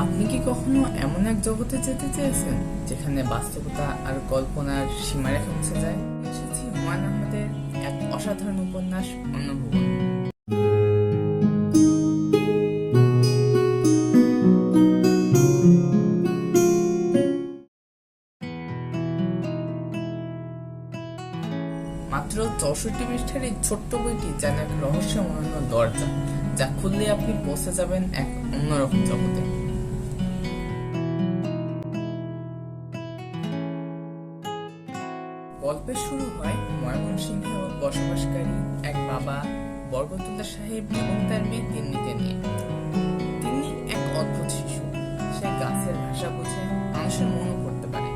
আপনি কি কখনো এমন এক জগতে যেতে চেয়েছেন যেখানে বাস্তবতা আর কল্পনার সীমারেখা মুছে যায়? এসেছি হুমায়ুন আহমেদের এক অসাধারণ উপন্যাস, অন্নভুবন। মাত্র চৌষট্টি পৃষ্ঠার এই ছোট্ট বইটি যেন এক রহস্যময় দরজা, যা খুললে আপনি পৌঁছে যাবেন এক অন্যরকম জগতে। গল্পের শুরু হয় ময়মনসিংহে বসবাসকারী এক বাবা বরকতুল্লাহ সাহেব এবং তার মেয়ে তিন্নিকে নিয়ে। তিনি এক অদ্ভুত শিশু। সে গাছের ভাষা বুঝে মানুষের মনও করতে পারে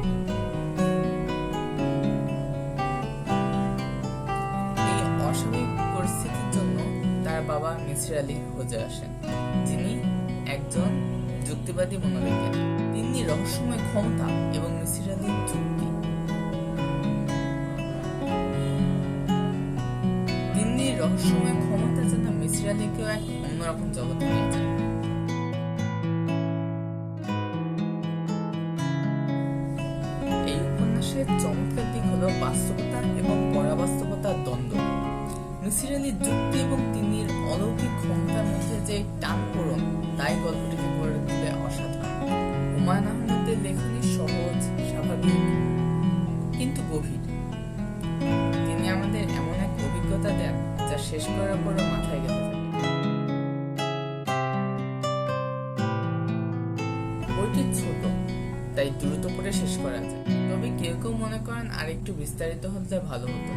এই অস্বাভাবিক পরিস্থিতির জন্য তার বাবা মিসির আলী খুঁজে আসেন। যিনি একজন যুক্তিবাদী মনোবিজ্ঞানী। তিনি রহস্যময় ক্ষমতা এবং মিসির আলীর যুক্তি তিনি ক্ষমতা যেন মিসির আলীকেও এক অন্যরকম জগতে নিয়ে যায়। এই উপন্যাসের চমৎকার দিক হলো বাস্তবতা এবং পরাবাস্তবতার দ্বন্দ্ব। মিসির আলীর যুক্তি এবং তিনির অলৌকিক ক্ষমতার মধ্যে যে টানপোড়ন তাই গল্পটিকে গড়ে তুলে অসাধারণ। হুমায়ুন আহমেদের লেখনী সহজ, স্বাভাবিক, কিন্তু গভীর। তিনি আমাদের এমন এক অভিজ্ঞতা দেন যা শেষ করার পরও মাথায় গেঁথে থাকে। বইটি ছোট, তাই দ্রুত করে শেষ করা যায়। তবে কেউ কেউ মনে করেন আর একটু বিস্তারিত হলে ভালো হতো।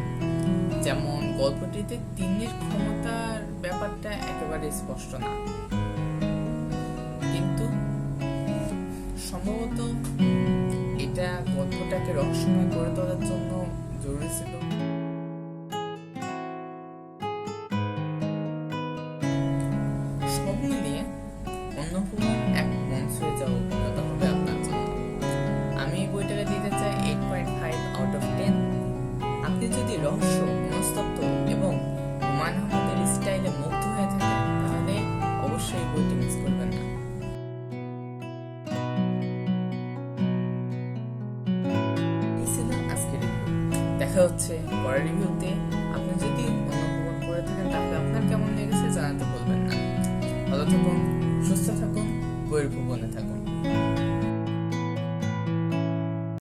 যেমন, গল্পটিতে তিন্নির ক্ষমতার ব্যাপারটা একেবারে স্পষ্ট না। কিন্তু সম্ভবত এটা গল্পটাকে রহস্যময় করে তোলার জন্য জরুরি ছিল। রহস্য মনস্তত্ত্ব এবং হুমায়ুন আহমেদের স্টাইলে মুগ্ধ হয়ে থাকেন, তাহলে অবশ্যই বইটি মিস করবেন না। দেখা হচ্ছে পরের রিভিউতে আপনি যদি অনুভব করে থাকেন, তাহলে আপনার কেমন লেগেছে জানাতে বলবেন না। ভালো থাকুন, সুস্থ থাকুন, বইয়ের ভুবনে থাকুন।